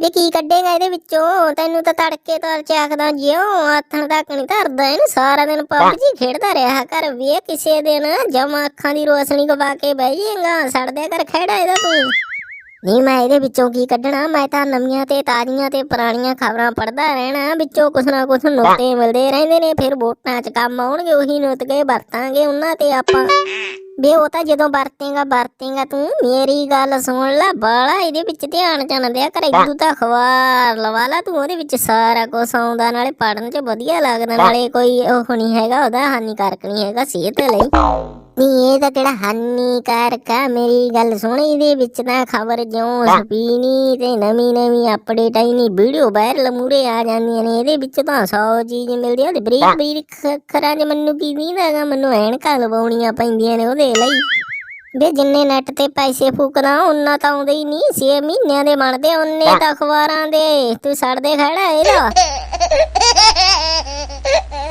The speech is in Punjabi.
ਵੀ ਕੀ ਕੱਢੇਗਾ ਇਹਦੇ ਵਿੱਚੋਂ? ਤੈਨੂੰ ਤਾਂ ਤੜਕੇ ਤੋਂ ਚਾਖਦਾ ਜਿਉ ਆਥਣ ਤੱਕ ਨਹੀਂ ਧਰਦਾ ਇਹਨੂੰ ਸਾਰਾ ਦਿਨ ਪਬਜੀ ਖੇਡਦਾ ਰਿਹਾ ਕਰ ਵੇ ਕਿਸੇ ਦਿਨ ਜਮਾ ਅੱਖਾਂ ਦੀ ਰੋਸ਼ਨੀ ਗਵਾ ਕੇ ਬਹਿ ਜਾਏਗਾ। ਸੜਦਿਆ ਕਰ ਖੇੜਾ ਇਹਦਾ ਤੂੰ। ਨਹੀਂ ਮੈਂ ਇਹਦੇ ਵਿੱਚੋਂ ਕੀ ਕੱਢਣਾ? ਮੈਂ ਤਾਂ ਨਵੀਆਂ ਤੇ ਤਾਜ਼ੀਆਂ ਤੇ ਪੁਰਾਣੀਆਂ ਖਬਰਾਂ ਪੜ੍ਹਦਾ ਰਹਿਣਾ। ਵਿੱਚੋਂ ਕੁਛ ਨਾ ਕੁਛ ਨੁਕਤੇ ਮਿਲਦੇ ਰਹਿੰਦੇ ਨੇ ਫਿਰ ਵੋਟਾਂ 'ਚ ਕੰਮ ਆਉਣਗੇ ਉਹੀ ਨੁਕਤੇ ਵਰਤਾਂਗੇ ਉਹਨਾਂ ਤੇ ਆਪਾਂ। ਬੇ ਉਹ ਤਾਂ ਜਦੋਂ ਵਰਤੇਗਾ ਵਰਤੇਗਾ ਤੂੰ ਮੇਰੀ ਗੱਲ ਸੁਣ ਲੈ ਬਾਲਾ ਇਹਦੇ ਵਿੱਚ ਧਿਆਨ ਚ ਦਿਆ ਕਰ ਇਦੂ ਤਾਂ ਅਖਬਾਰ ਲਵਾ ਲਾ ਤੂੰ ਉਹਦੇ ਵਿੱਚ ਸਾਰਾ ਕੁਝ ਆਉਂਦਾ ਨਾਲੇ ਪੜਨ ਚ ਵਧੀਆ ਲੱਗਦਾ ਨਾਲੇ ਕੋਈ ਉਹ ਨਹੀਂ ਹੈਗਾ ਉਹਦਾ ਹਾਨੀਕਾਰਕ ਨਹੀਂ ਹੈਗਾ ਸਿਹਤ ਲਈ। ਨਹੀਂ ਇਹ ਤਾਂ ਕਿਹੜਾ ਹਾਨੀਕਾਰਕ ਆ ਮੇਰੀ ਗੱਲ ਸੁਣ ਇਹਦੇ ਵਿੱਚ ਤਾਂ ਖਬਰ ਜਿਉਂ ਸਪੀਨੀ ਤੇ ਨਵੀਂ ਨਵੀਂ ਅਪਡੇਟ ਆਈ ਨਹੀਂ ਵੀਡੀਓ ਵਾਇਰਲ ਮੂਰੇ ਆ ਜਾਂਦੀਆਂ ਨੇ ਇਹਦੇ ਵਿੱਚ ਤਾਂ 100 ਚੀਜ਼ ਮਿਲਦੀ ਆ ਤੇ ਬਰੀਕ ਬਰੀਕ ਅੱਖਰਾਂ 'ਚ ਮੈਨੂੰ ਕੀ ਨਹੀਂ ਹੈਗਾ ਮੈਨੂੰ ਐਨਕਾਂ ਲਵਾਉਣੀਆਂ ਪੈਂਦੀਆਂ ਨੇ ਉਹਦੇ ਲਈ। ਵੇ ਜਿੰਨੇ ਨੈਟ ਤੇ ਪੈਸੇ ਫੂਕਦਾ ਉਹਨਾਂ ਤਾਂ ਆਉਂਦੇ ਹੀ ਨਹੀਂ 6 ਮਹੀਨਿਆਂ ਦੇ ਬਣਦੇ ਉਹਨੇ ਤਾਂ ਅਖਬਾਰਾਂ ਦੇ ਤੂੰ ਛੱਡ ਦੇ ਖੜਾ ਇਹਦਾ।